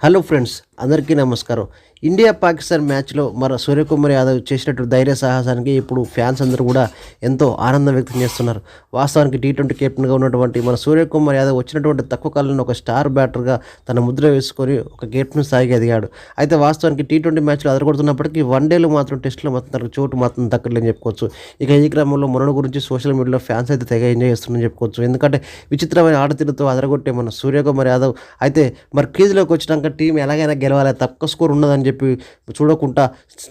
Hello friends అందరికీ నమస్కారం. India Pakistan మ్యాచ్లో మన సూర్యకుమార్ యాదవ్ చేసినట్టు ధైర్య సాహసానికి ఇప్పుడు ఫ్యాన్స్ అందరూ కూడా ఎంతో ఆనందం వ్యక్తం చేస్తున్నారు. వాస్తవానికి టీ ట్వంటీ కెప్టెన్గా ఉన్నటువంటి మన సూర్యకుమార్ యాదవ్ వచ్చినటువంటి తక్కువ కాలంలో ఒక స్టార్ బ్యాటర్గా తన ముద్ర వేసుకొని ఒక కెప్టెన్ స్థాయికి ఎదిగాడు. అయితే వాస్తవానికి టీ ట్వంటీ మ్యాచ్లో అదరగొడుతున్నప్పటికీ వన్ డేలో మాత్రం టెస్ట్లో మాత్రం తనకు చోటు మాత్రం దక్కలేని చెప్పుకోవచ్చు. ఇక ఈ క్రమంలో మొన్న గురించి సోషల్ మీడియాలో ఫ్యాన్స్ అయితే తెగ ఎంజాయ్ చేస్తున్నారని చెప్పుకోవచ్చు. ఎందుకంటే విచిత్రమైన ఆడతీరుతో అదరగొట్టే మన సూర్యకుమార్ యాదవ్ అయితే మరి క్రీజ్లోకి వచ్చినాక టీం ఎలాగైనా గెలవాలి తక్కువ స్కోర్ ఉండదని చెప్పి చూడకుండా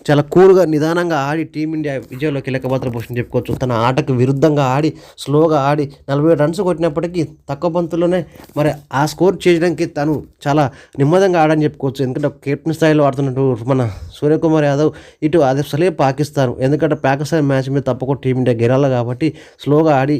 చాలా కూల్గా నిదానంగా ఆడి టీమిండియా విజయంలో కీలక పాత్ర పోషణ చెప్పుకోవచ్చు. తన ఆటకు విరుద్ధంగా ఆడి స్లోగా ఆడి నలభై రన్స్ కొట్టినప్పటికీ తక్కువ బంతుల్లోనే మరి ఆ స్కోర్ చేయడానికి తను చాలా నెమ్మదంగా ఆడని చెప్పుకోవచ్చు. ఎందుకంటే కెప్టెన్ స్థాయిలో ఆడుతున్నట్టు మన సూర్యకుమార్ యాదవ్ ఇటు అది అసలే పాకిస్తాన్. ఎందుకంటే పాకిస్తాన్ మ్యాచ్ మీద తప్పకుండా టీమిండియా గెలాలి కాబట్టి స్లోగా ఆడి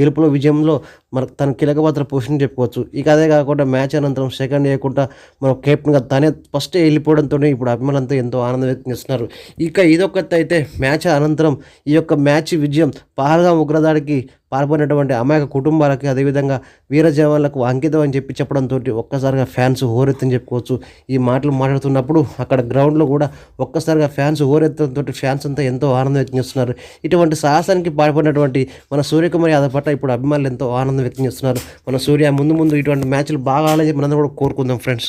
గెలుపులో విజయంలో మన తన కీలక పాత్ర పోషణ చెప్పుకోవచ్చు. ఇక అదే కాకుండా మ్యాచ్ అనంతరం సెకండ్ వేయకుండా మన కెప్టెన్గా తనే ఫస్ట్ వెళ్ళిపోవడంతో ఇప్పుడు అభిమానులంతా ఎంతో ఆనందం వ్యక్తం చేస్తున్నారు. ఇక ఇదొకటి అయితే మ్యాచ్ అనంతరం ఈ యొక్క మ్యాచ్ విజయం పహల్గా ఉగ్రదాడికి పాల్పడినటువంటి అమాయక కుటుంబాలకి అదేవిధంగా వీర జవాన్లకు అంకితం అని చెప్పి చెప్పడంతో ఒక్కసారిగా ఫ్యాన్స్ హోరెత్తని చెప్పుకోవచ్చు. ఈ మాటలు మాట్లాడుతున్నప్పుడు అక్కడ గ్రౌండ్లో కూడా ఒక్కసారిగా ఫ్యాన్స్ హోరెత్తంతో ఫ్యాన్స్ అంతా ఎంతో ఆనందం వ్యక్తం చేస్తున్నారు. ఇటువంటి సాహసానికి పాల్పడినటువంటి మన సూర్యకుమార్ యాదవ్ పట్ల ఇప్పుడు అభిమానులు ఎంతో ఆనందం వ్యక్తం చేస్తున్నారు. మన సూర్య ముందు ముందు ఇటువంటి మ్యాచ్లు బాగా ఆడాలని మనందరం కూడా కోరుకుందాం ఫ్రెండ్స్.